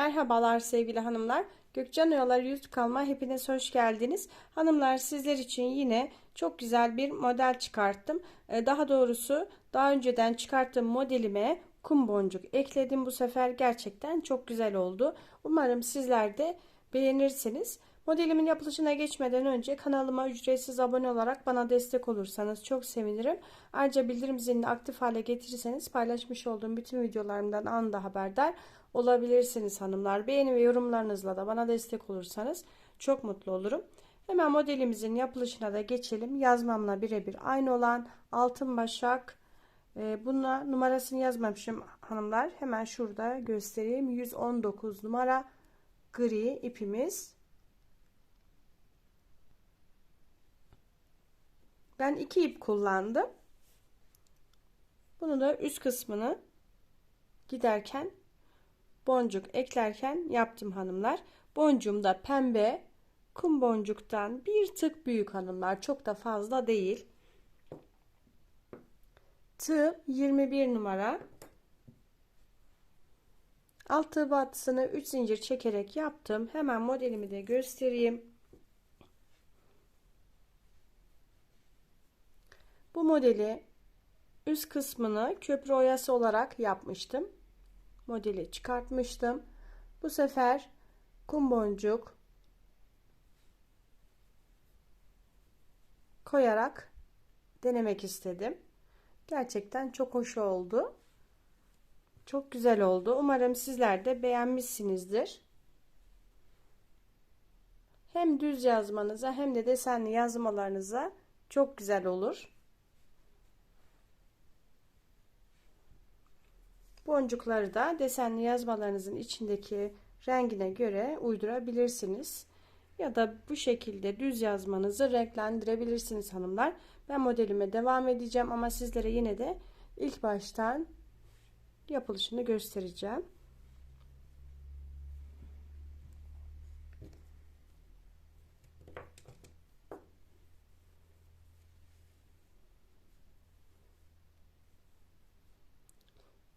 Merhabalar sevgili hanımlar. Gökcan Oyalar YouTube kanalıma hepiniz hoş geldiniz. Hanımlar sizler için yine çok güzel bir model çıkarttım. Ee, daha doğrusu daha önceden çıkarttığım modelime kum boncuk ekledim. Bu sefer gerçekten çok güzel oldu. Umarım sizler de beğenirsiniz. Modelimin yapılışına geçmeden önce kanalıma ücretsiz abone olarak bana destek olursanız çok sevinirim. Ayrıca bildirim zilini aktif hale getirirseniz paylaşmış olduğum bütün videolarımdan anında haberdar olabilirsiniz hanımlar. Beğeni ve yorumlarınızla da bana destek olursanız çok mutlu olurum. Hemen modelimizin yapılışına da geçelim. Yazmamla birebir aynı olan altın başak. E, buna numarasını yazmamışım hanımlar. Hemen şurada göstereyim. 119 numara gri ipimiz. Ben iki ip kullandım. Bunu da üst kısmını giderken boncuk eklerken yaptım hanımlar. Boncuğum da pembe kum boncuktan bir tık büyük hanımlar. Çok da fazla değil. Tığ 21 numara. Alt tığ battısını 3 zincir çekerek yaptım. Hemen modelimi de göstereyim. Bu modeli üst kısmını köprü oyası olarak yapmıştım. Modeli çıkartmıştım. Bu sefer kum boncuk koyarak denemek istedim. Gerçekten çok hoş oldu. Çok güzel oldu. Umarım sizler de beğenmişsinizdir. Hem düz yazmanıza hem de desenli yazmalarınıza çok güzel olur. Boncukları da desenli yazmalarınızın içindeki rengine göre uydurabilirsiniz. Ya da bu şekilde düz yazmanızı renklendirebilirsiniz hanımlar. Ben modelime devam edeceğim ama sizlere yine de ilk baştan yapılışını göstereceğim.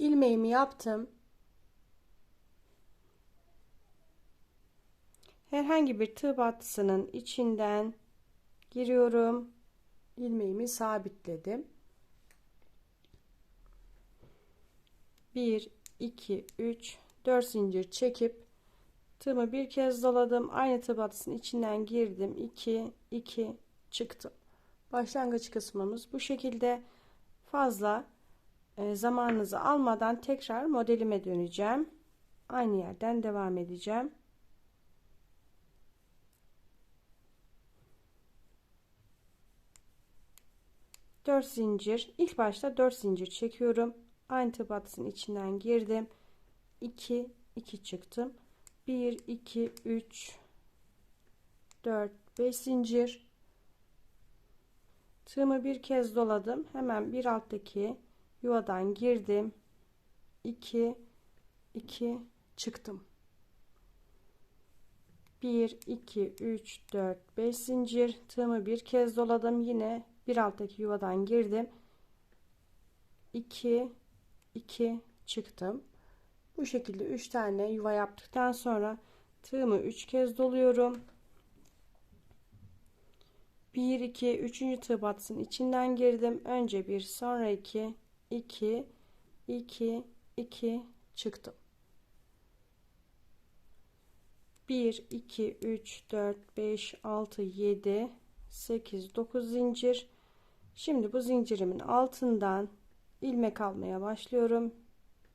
İlmeğimi yaptım. Herhangi bir tığ battısının içinden giriyorum. ilmeğimi sabitledim. 1 2 3 4 zincir çekip tığımı bir kez doladım. Aynı tığ battısının içinden girdim. 2 2 çıktım. Başlangıç kısmımız bu şekilde fazla zamanınızı almadan tekrar modelime döneceğim. Aynı yerden devam edeceğim. Dört zincir. ilk başta dört zincir çekiyorum. Aynı tıbatısın içinden girdim. 2 2 çıktım. 1 2 3 4 5 zincir. Tığımı bir kez doladım. Hemen bir alttaki yuvadan girdim. 2 2 çıktım. 1 2 3 4 5 zincir. Tığımı bir kez doladım. Yine bir alttaki yuvadan girdim. 2 2 çıktım. Bu şekilde 3 tane yuva yaptıktan sonra tığımı 3 kez doluyorum. 1 2 3. tığ batsın içinden girdim. Önce bir sonra 2 2 2 2 çıktım. 1 2 3 4 5 6 7 8 9 zincir. Şimdi bu zincirimin altından ilmek almaya başlıyorum.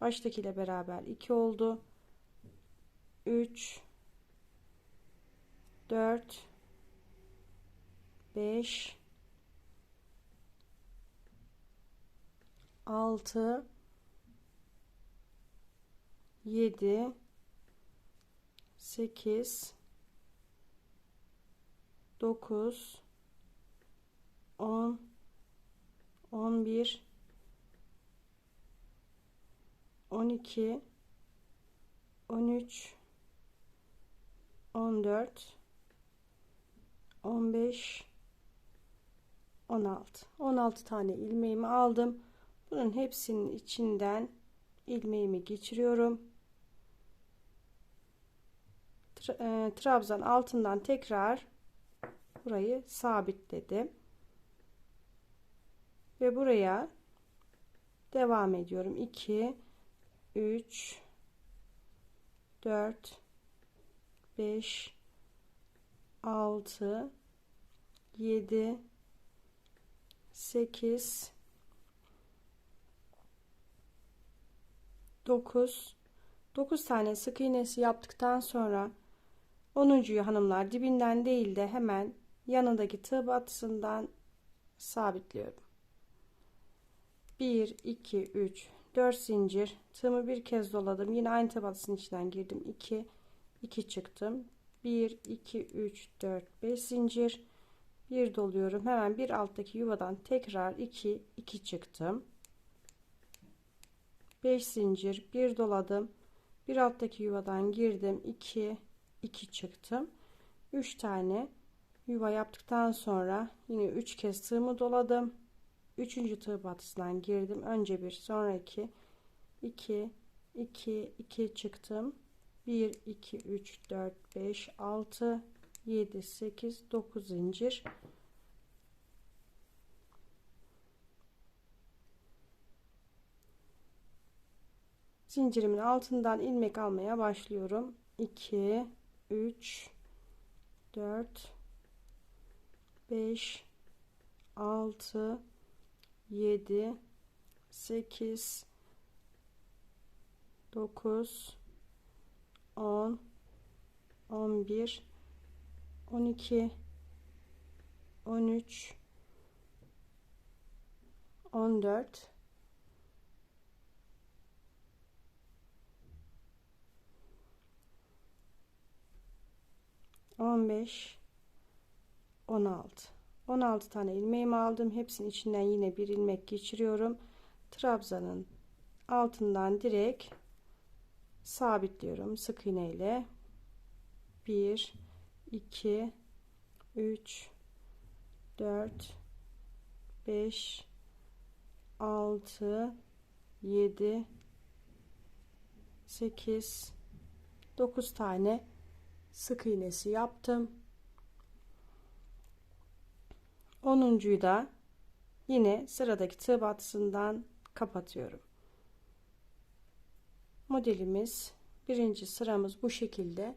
Baştakiyle beraber 2 oldu. 3 4 5 6 7 8 9 10 11 12 13 14 15 16 16 tane ilmeğimi aldım bunun hepsinin içinden ilmeğimi geçiriyorum e, trabzan altından tekrar burayı sabitledim. Ve buraya devam ediyorum. 2 3 4 5 6 7 8 9 9 tane sık iğnesi yaptıktan sonra 10.yu hanımlar dibinden değil de hemen yanındaki tığ batısından sabitliyorum. 1 2 3 4 zincir. Tığımı bir kez doladım. Yine aynı tığ batısının içinden girdim. 2 2 çıktım. 1 2 3 4 5 zincir. Bir doluyorum. Hemen bir alttaki yuvadan tekrar 2 2 çıktım 5 zincir bir doladım. Bir alttaki yuvadan girdim. 2 2 çıktım. 3 tane yuva yaptıktan sonra yine 3 kez tığımı doladım. 3. tığ batısından girdim. Önce bir sonra 2 2 2 2 çıktım. 1 2 3 4 5 6 7 8 9 zincir zincirimin altından ilmek almaya başlıyorum. 2 3 4 5 6 7 8 9 10 11 12 13 14 15 16 16 tane ilmeğimi aldım. Hepsinin içinden yine bir ilmek geçiriyorum. Trabzanın altından direkt sabitliyorum. Sık iğne ile. 1 2 3 4 5 6 7 8 9 tane sık iğnesi yaptım. 10'uncuyu da yine sıradaki tığ batısından kapatıyorum. Modelimiz birinci sıramız bu şekilde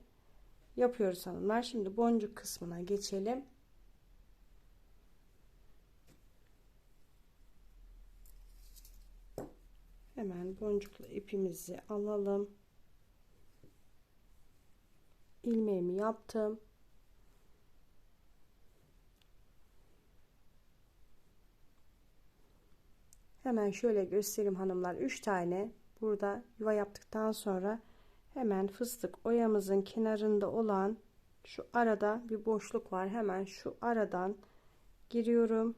yapıyoruz hanımlar. Şimdi boncuk kısmına geçelim. Hemen boncuklu ipimizi alalım ilmeğimi yaptım. Hemen şöyle göstereyim hanımlar. 3 tane burada yuva yaptıktan sonra hemen fıstık oyamızın kenarında olan şu arada bir boşluk var. Hemen şu aradan giriyorum.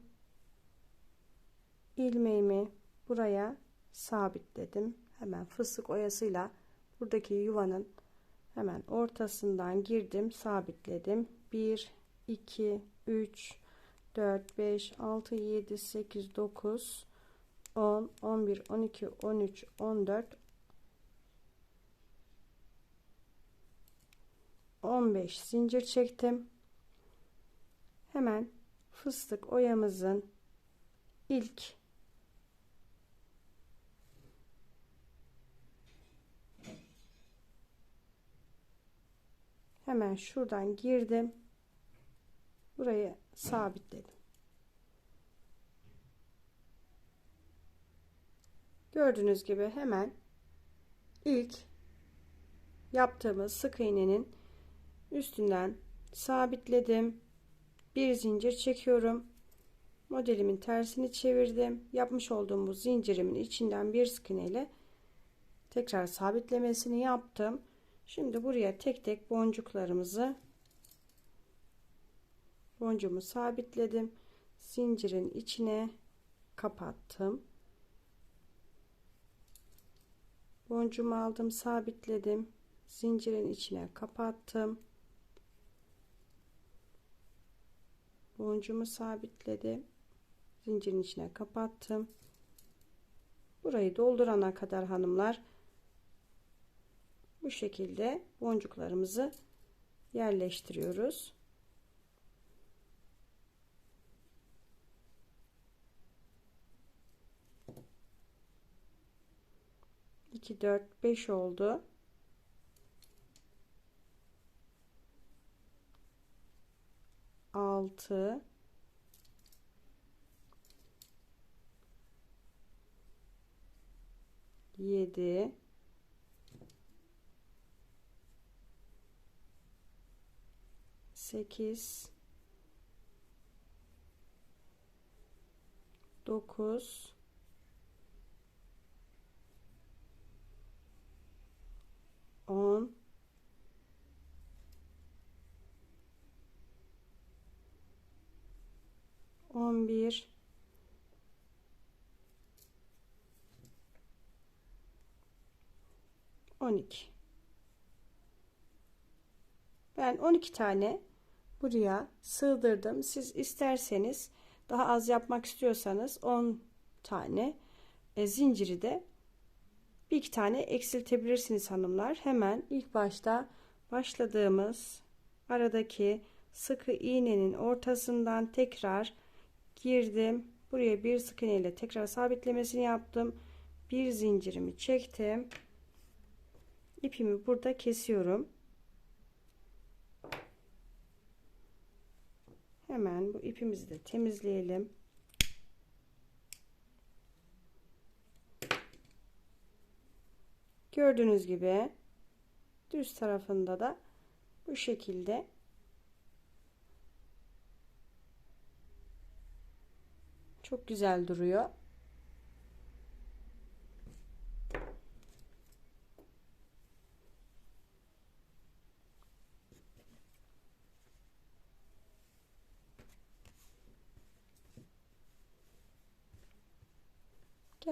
İlmeğimi buraya sabitledim. Hemen fıstık oyasıyla buradaki yuvanın hemen ortasından girdim sabitledim. 1 2 3 4 5 6 7 8 9 10 11 12 13 14 15 zincir çektim. Hemen fıstık oyamızın ilk hemen şuradan girdim. Burayı sabitledim. Gördüğünüz gibi hemen ilk yaptığımız sık iğnenin üstünden sabitledim. Bir zincir çekiyorum. Modelimin tersini çevirdim. Yapmış olduğum bu zincirimin içinden bir sık iğne ile tekrar sabitlemesini yaptım şimdi buraya tek tek boncuklarımızı boncuğumu sabitledim. Zincirin içine kapattım. Boncuğumu aldım sabitledim. Zincirin içine kapattım. Boncuğumu sabitledim. Zincirin içine kapattım. Burayı doldurana kadar hanımlar bu şekilde boncuklarımızı yerleştiriyoruz. İki, dört, beş oldu. Altı. Yedi. 8 9 10 11 12 ben 12 tane buraya sığdırdım. Siz isterseniz daha az yapmak istiyorsanız 10 tane e, zinciri de bir iki tane eksiltebilirsiniz hanımlar. Hemen ilk başta başladığımız aradaki sıkı iğnenin ortasından tekrar girdim. Buraya bir sık iğne ile tekrar sabitlemesini yaptım. Bir zincirimi çektim. İpimi burada kesiyorum. Hemen bu ipimizi de temizleyelim. Gördüğünüz gibi düz tarafında da bu şekilde çok güzel duruyor.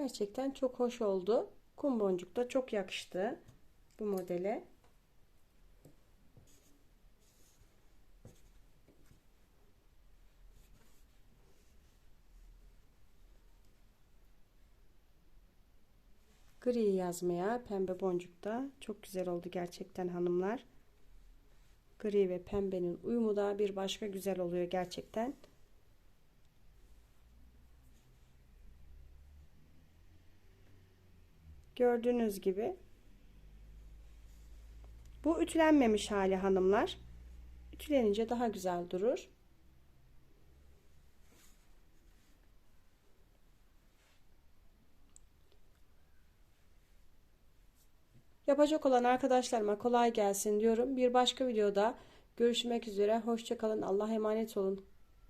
Gerçekten çok hoş oldu. Kum boncuk da çok yakıştı bu modele. Gri yazmaya pembe boncuk da çok güzel oldu gerçekten hanımlar. Gri ve pembenin uyumu da bir başka güzel oluyor gerçekten. Gördüğünüz gibi. Bu ütülenmemiş hali hanımlar. Ütülenince daha güzel durur. Yapacak olan arkadaşlarıma kolay gelsin diyorum. Bir başka videoda görüşmek üzere. Hoşçakalın. Allah'a emanet olun.